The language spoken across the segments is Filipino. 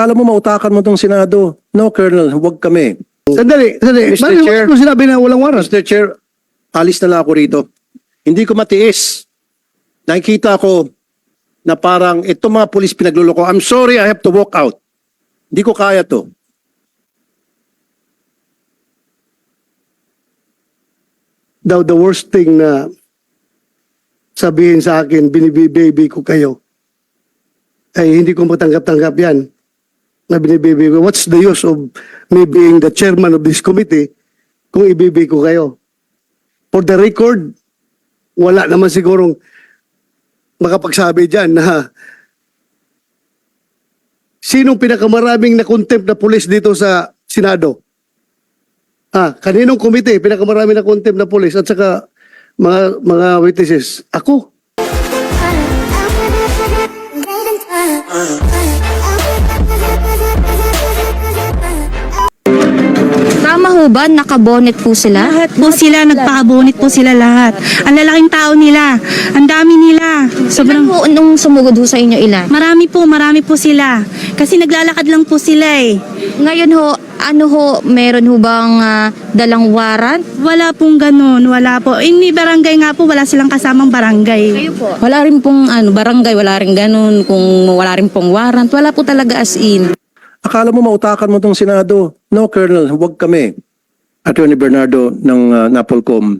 Akala mo mautakan mo tong Senado. No, Colonel, huwag kami. Sandali, sandali. Mr. Bakit Chair. mo sinabi na walang warrant? Mr. Chair, alis na lang ako rito. Hindi ko matiis. Nakikita ko na parang itong mga pulis pinagluloko. I'm sorry, I have to walk out. Hindi ko kaya to. Daw the worst thing na sabihin sa akin, binibibaby ko kayo. Ay hindi ko matanggap-tanggap yan. Na binibaby ko. What's the use of me being the chairman of this committee kung ibibi ko kayo? For the record, wala naman sigurong makapagsabi dyan na sinong pinakamaraming na contempt na pulis dito sa Senado? Ah, kaninong komite pinakamarami na contempt na pulis at saka mga mga witnesses? Ako. Ba? Nakabonet po sila? Lahat po sila, nagpakabunit po sila lahat. Ang lalaking tao nila, ang dami nila. Sobrang ho nung sumugod ho sa inyo ilan? marami po, marami po sila. Kasi naglalakad lang po sila eh. Ngayon ho, ano ho, meron ho bang ah, dalang warrant? Wala pong ganun, wala po. Ini barangay nga po, wala silang kasamang barangay. Kayo po. Wala rin pong ano, barangay, wala rin ganun. Kung wala rin pong warrant, wala po talaga as in. Akala mo mautakan mo tong Senado. No, Colonel, huwag kami. Attorney Bernardo ng uh, Napolcom.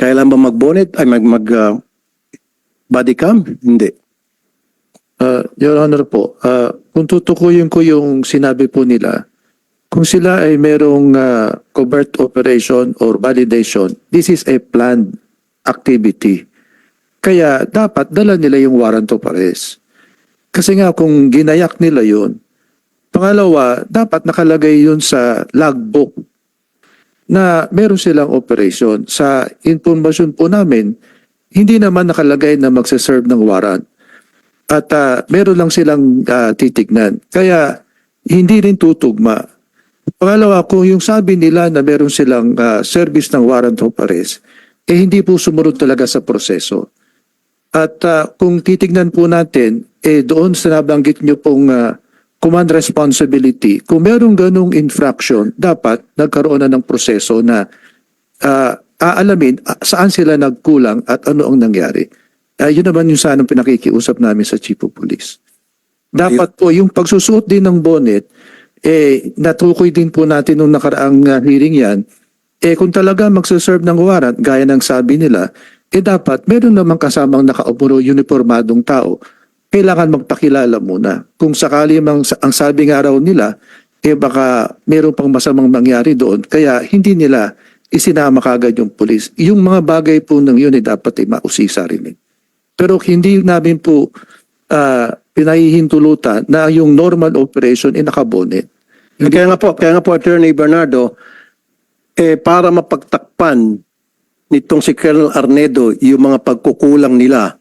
Kailan ba mag-bonnet? Ay, mag, mag uh, cam? Hindi. Uh, Your Honor po, uh, kung tutukuyin ko yung sinabi po nila, kung sila ay merong uh, covert operation or validation, this is a planned activity. Kaya dapat dala nila yung warrant of arrest. Kasi nga kung ginayak nila yun, pangalawa, dapat nakalagay yun sa logbook na meron silang operation. Sa informasyon po namin, hindi naman nakalagay na magsaserve ng warrant at ah, meron lang silang ah, titignan. Kaya hindi rin tutugma. Pangalawa, kung yung sabi nila na meron silang ah, service ng warrant of arrest, eh hindi po sumunod talaga sa proseso. At ah, kung titignan po natin, eh doon sa nabanggit nyo pong ah, command responsibility, kung merong ganong infraction, dapat nagkaroon na ng proseso na ah, aalamin ah, saan sila nagkulang at ano ang nangyari. Ah, yun naman yung sanang pinakikiusap namin sa Chief of Police. Dapat po yung pagsusuot din ng bonnet, eh, natukoy din po natin nung nakaraang ah, hearing yan, eh kung talaga magsaserve ng warrant, gaya ng sabi nila, eh dapat meron namang kasamang nakaupuro uniformadong tao. Kailangan magpakilala muna. Kung sakali mang, ang sabi nga raw nila, eh baka meron pang masamang mangyari doon. Kaya hindi nila isinama kagad yung pulis. Yung mga bagay po ng yun eh dapat eh mausisa rin eh. Pero hindi namin po ah, pinahihintulutan na yung normal operation ay nakabonet. Kaya nga po, kaya nga po Attorney Bernardo, eh para mapagtakpan nitong si Colonel Arnedo yung mga pagkukulang nila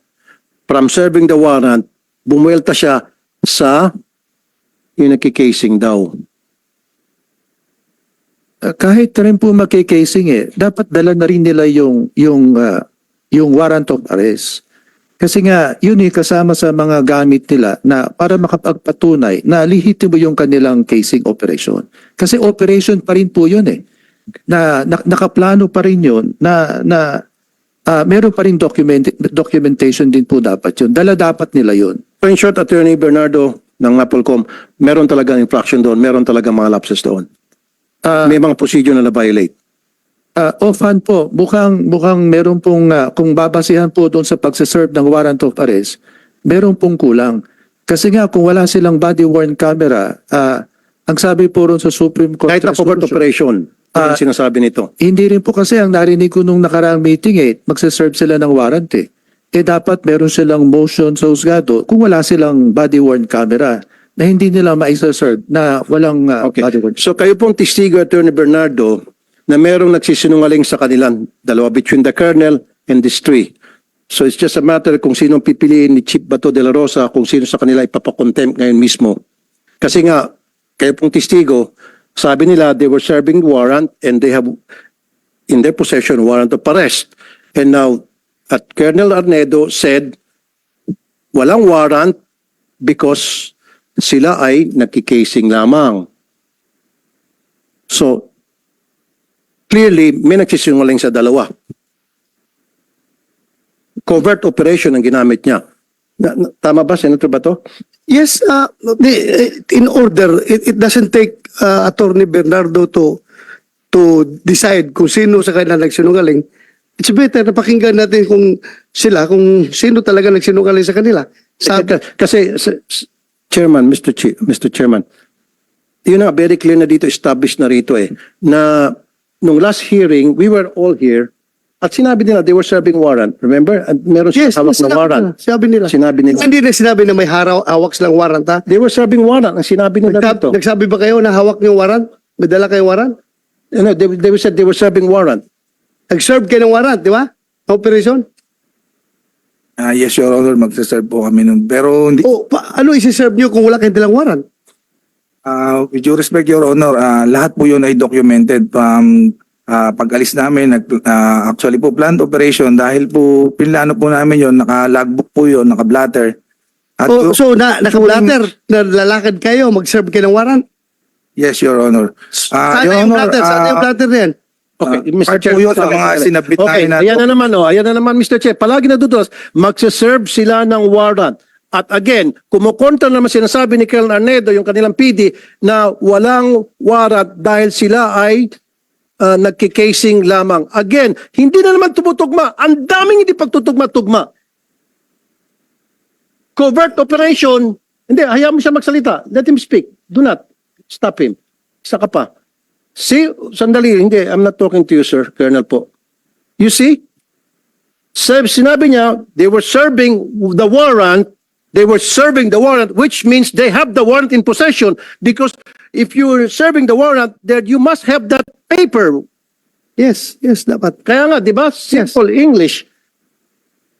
from serving the warrant, bumuelta siya sa yung nakikasing daw. Ah, kahit rin po makikasing eh, dapat dala na rin nila yung, yung, ah, yung warrant of arrest. Kasi nga, yun eh, kasama sa mga gamit nila na para makapagpatunay na lihitimo yung kanilang casing operation. Kasi operation pa rin po yun eh. Na, na nakaplano pa rin yun na, na ah, meron pa rin document, documentation din po dapat yun. Dala dapat nila yun. So in short, Attorney Bernardo ng Napolcom, meron talagang infraction doon, meron talagang mga lapses doon. Ah, May mga procedure na na-violate. Uh, offhand po, mukhang, mukhang meron pong, ah, kung babasihan po doon sa pagsaserve ng warrant of arrest, meron pong kulang. Kasi nga, kung wala silang body worn camera, ah, ang sabi po ron sa Supreme Court Kahit na covert resolution, operation, Ah, ang sinasabi nito. hindi rin po kasi ang narinig ko nung nakaraang meeting eh, magsaserve sila ng warrant eh. Eh dapat meron silang motion sa husgado kung wala silang body worn camera na hindi nila maisaserve na walang ah, Okay. body worn. So kayo pong testigo, Attorney Bernardo, na merong nagsisinungaling sa kanilang dalawa between the colonel and these three. So it's just a matter kung sino pipiliin ni Chief Bato de la Rosa kung sino sa kanila ipapakontempt ngayon mismo. Kasi nga, kayo pong testigo, sabi nila they were serving warrant and they have in their possession warrant of arrest. And now, at Colonel Arnedo said, walang warrant because sila ay nakikasing lamang. So, clearly, may nagsisinungaling sa dalawa. Covert operation ang ginamit niya. Tama ba, Senator Bato? Yes, uh, the, in order, it, it doesn't take uh, Attorney Bernardo to to decide kung sino sa kanila nagsinungaling. It's better na pakinggan natin kung sila, kung sino talaga nagsinungaling sa kanila. Sabi, Ka- Kasi, s- s- Chairman, Mr. Chi- Mr. Chairman, yun na, very clear na dito, established na rito eh, na nung last hearing, we were all here, at sinabi nila, they were serving warrant. Remember? At meron yes, silang hawak na sinabi warrant. nila, Sinabi nila. Sinabi nila. Hindi na sinabi na may haraw, hawak silang warrant, ha? They were serving warrant. Ang sinabi nila Nagsab- dito. nagsabi ba kayo na hawak niyo warrant? May dala kayong warrant? No, they, they said they were serving warrant. Nag-serve kayo ng warrant, di ba? Operation? Ah, yes, Your Honor, magsaserve po kami nun. Pero hindi, O, pa, ano isi-serve niyo kung wala kayong dalang warrant? ah, with due respect, Your Honor, ah, lahat po yun ay documented from ah, pag-alis namin. Nag, ah, actually po, planned operation dahil po pinlano po namin yun, naka-logbook po yun, naka-blatter. At O, yun- so, na, naka-blatter, na lalakad kayo, mag-serve kayo ng warrant? yes, Your Honor. Ah, Saan Your na yung Honor, blatter? Saan na yung blatter na yan? Okay, Ah, part po yun sa mga sinabit okay, namin na- ayan na naman, oh, ayan na naman, Mr. Chair. Palagi nadudulas, magsaserve sila ng warrant. At again, kumukontra naman sinasabi ni Colonel Arnedo, yung kanilang PD, na walang warrant dahil sila ay uh, nagkikasing lamang. Again, hindi na naman tumutugma. Ang daming hindi pagtutugma-tugma. Covert operation, hindi, hayaan mo siya magsalita. Let him speak. Do not stop him. Isa ka pa. See, sandali, hindi, I'm not talking to you, sir, Colonel po. You see? Sab- Sinabi niya, they were serving the warrant, they were serving the warrant, which means they have the warrant in possession. Because if you're serving the warrant, then you must have that paper. Yes, yes, dapat. Kaya nga, di ba? Simple English.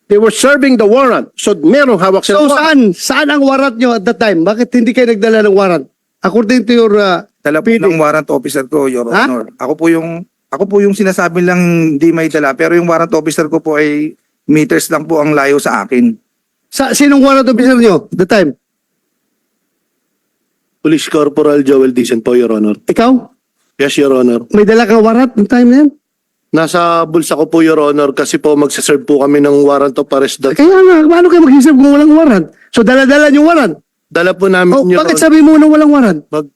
They were serving the warrant. So, merong hawak sila. So, saan? Saan ang warrant nyo at that time? Bakit hindi kayo nagdala ng warrant? According to your uh, Dala po PD. ng warrant officer ko, Your Ha? Honor. Ako po yung ako po yung sinasabi lang hindi may dala pero yung warrant officer ko po ay meters lang po ang layo sa akin. Sa, sinong warrant officer nyo the time? Police Corporal Joel Dicen po, Your Honor. Ikaw? Yes, Your Honor. May dala kang warrant ng time na yan? Nasa bulsa ko po, Your Honor, kasi po magsaserve po kami ng warrant of arrest. that- Kaya nga, paano kayo mag-reserve kung walang warrant? So, dala-dala yung warrant. Dala po namin, Oh, Your bakit Honor. sabi mo na walang warrant? Mag,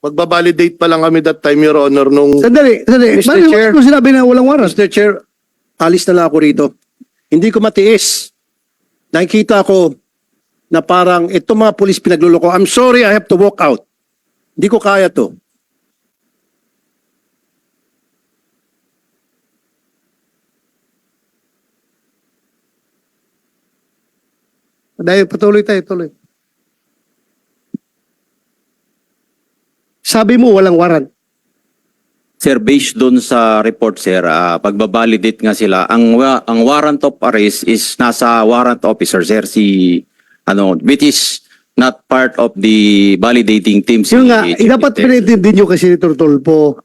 magbabalidate pa lang kami that time, Your Honor, nung... Sandali, sandali. Mr. Bakit Chair. mo sinabi na walang warrant? Mr. Chair, alis na lang ako rito. Hindi ko matiis. Nakikita ko na parang ito mga pulis pinagluloko. I'm sorry, I have to walk out. Hindi ko kaya to. Dahil patuloy tayo, tuloy. Sabi mo walang warrant. Sir, based doon sa report, sir, ah, pagbabalidate nga sila, ang, wa- ang warrant of arrest is nasa warrant officer, sir, si, ano, which is not part of the validating team. si Yung nga, eh, dapat pinintindi nyo kasi ni Tortolpo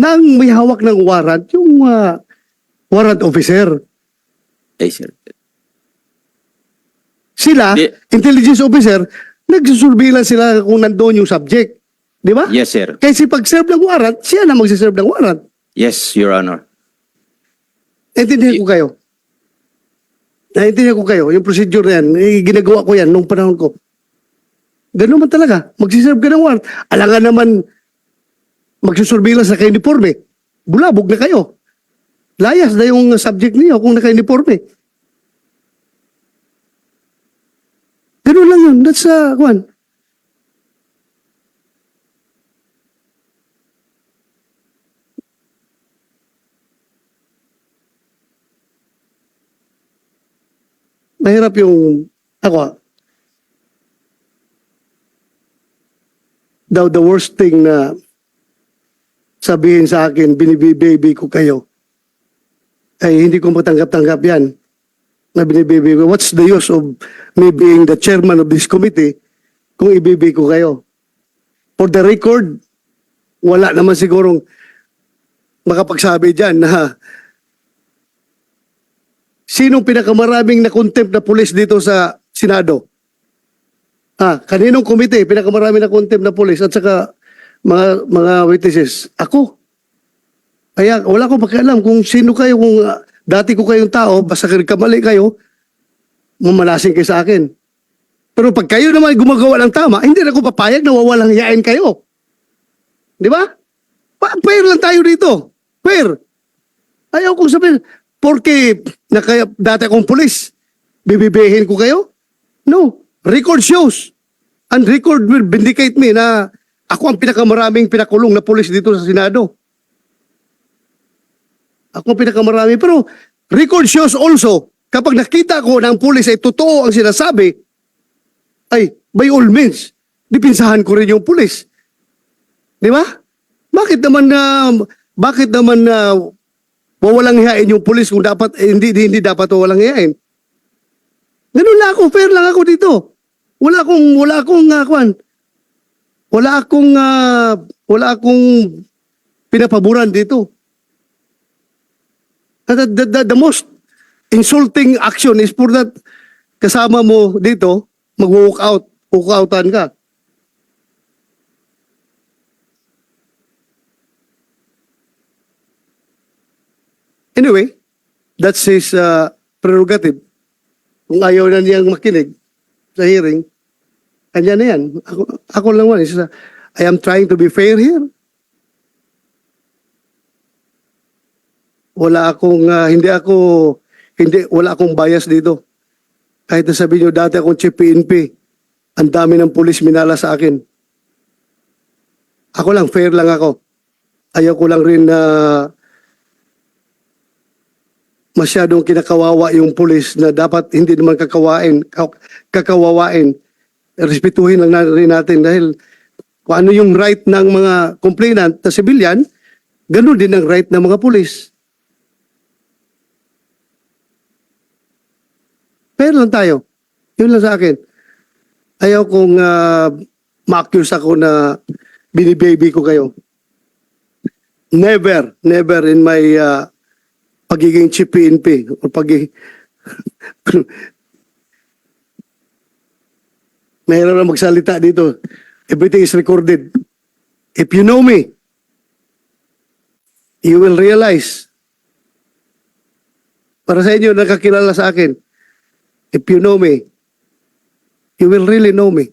na ang may hawak ng warrant, yung ah, warrant officer. Yes, sir. Sila, Di- intelligence officer, nagsusurveillance sila kung nandoon yung subject. Di ba? Yes, sir. Kasi pag-serve ng warrant, siya na magsiserve ng warrant. Yes, Your Honor. Naintindihan ko kayo. Naintindihan ko kayo. Yung procedure na yan, eh, ginagawa ko yan nung panahon ko. Ganun man talaga. Magsiserve ka ng warrant. Alangan naman magsusurveillance na ka-uniforme. Bulabog na kayo. Layas na yung subject niyo kung naka-uniforme. Ganun lang yun. That's, uh, kwan. Mahirap yung, ako, daw the worst thing na sabihin sa akin, binibibaby ko kayo, ay hindi ko matanggap-tanggap yan na binibaby ko. What's the use of me being the chairman of this committee kung ibibig ko kayo? For the record, wala naman sigurong makapagsabi dyan na sinong pinakamaraming na contempt na pulis dito sa Senado? Ah, kaninong komite, pinakamarami na contempt na police at saka mga mga witnesses? Ako. Kaya wala akong pakialam kung sino kayo, kung ah, dati ko kayong tao, basta kamali kayo, mamalasing kayo sa akin. Pero pag kayo naman gumagawa ng tama, hindi na ako papayag na wawalang hiyain kayo. Di ba? Pa fair lang tayo dito. Fair. Ayaw kong sabihin, porque na kaya, dati akong pulis, bibibihin ko kayo? No. Record shows. And record will vindicate me na ako ang pinakamaraming pinakulong na pulis dito sa Senado. Ako ang pinakamarami. Pero record shows also, kapag nakita ko ng pulis ay totoo ang sinasabi, ay, by all means, dipinsahan ko rin yung pulis. Di ba? Bakit naman na, bakit naman na wawalang hiyain yung pulis kung dapat, eh, hindi, hindi dapat wawalang hiyain? Ganun lang ako, fair lang ako dito. Wala akong, wala akong, uh, kwan, wala akong, ah, wala akong pinapaboran dito. The, the, the, the most insulting action is for that kasama mo dito, mag-walk out, walk outan ka. Anyway, that's his uh, prerogative. Kung ayaw na niyang makinig sa hearing, kanya na yan. Ako, ako lang naman. is, uh, I am trying to be fair here. Wala akong, uh, hindi ako, hindi, wala akong bias dito. Kahit na sabihin nyo, dati akong chief PNP, ang dami ng pulis minala sa akin. Ako lang, fair lang ako. Ayaw ko lang rin na masyadong kinakawawa yung pulis na dapat hindi naman kakawain, ka- kakawawain. Respetuhin lang rin natin dahil kung ano yung right ng mga complainant na civilian, ganun din ang right ng mga pulis. Fair lang tayo. Yun lang sa akin. Ayaw kong uh, ma-accuse ako na binibaby ko kayo. Never, never in my uh, pagiging chief PNP o pagiging Mayroon na magsalita dito. Everything is recorded. If you know me, you will realize para sa inyo nakakilala sa akin, if you know me, you will really know me.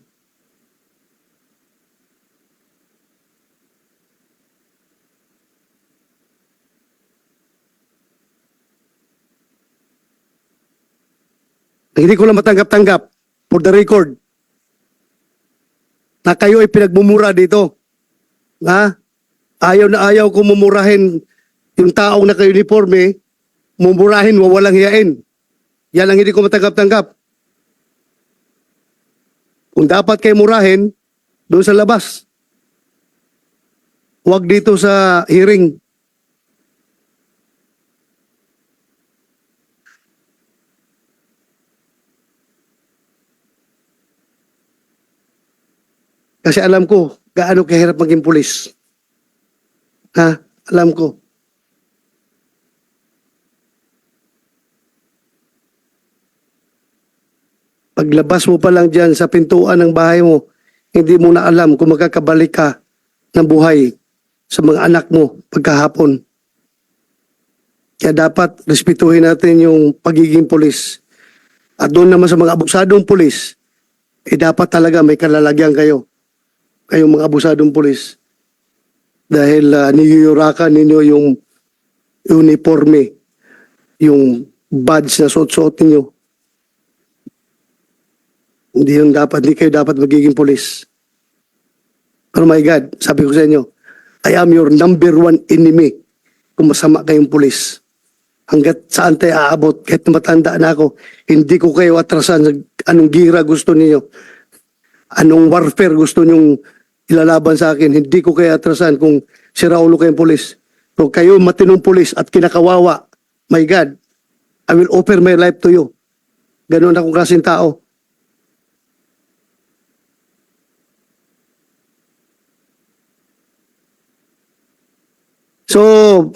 Hindi ko lang matanggap-tanggap for the record na kayo ay pinagmumura dito. Ha? Ayaw na ayaw ko mumurahin yung taong naka-uniforme, mumurahin, wawalang hiyain. Yan ang hindi ko matanggap-tanggap. Kung dapat kayo murahin, doon sa labas. Huwag dito sa hearing. Kasi alam ko gaano kahirap maging pulis. Ha? Alam ko. Paglabas mo pa lang dyan sa pintuan ng bahay mo, hindi mo na alam kung makakabalik ka ng buhay sa mga anak mo pagkahapon. Kaya dapat respetuhin natin yung pagiging pulis. At doon naman sa mga abusadong pulis, eh dapat talaga may kalalagyan kayo kayong mga abusadong pulis dahil uh, niyuyurakan ninyo yung uniforme, yung badge na suot-suot ninyo. Hindi yung dapat, hindi kayo dapat magiging pulis. Pero my God, sabi ko sa inyo, I am your number one enemy kung masama kayong pulis. Hanggat saan tayo aabot, kahit matanda na ako, hindi ko kayo atrasan. Anong gira gusto niyo? Anong warfare gusto nyong ilalaban sa akin. Hindi ko kaya atrasan kung si Raulo kayong pulis. Kung kayo matinong pulis at kinakawawa, my God, I will offer my life to you. Ganun akong klaseng tao. So,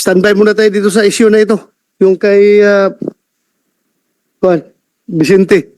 standby muna tayo dito sa issue na ito. Yung kay, uh, Vicente.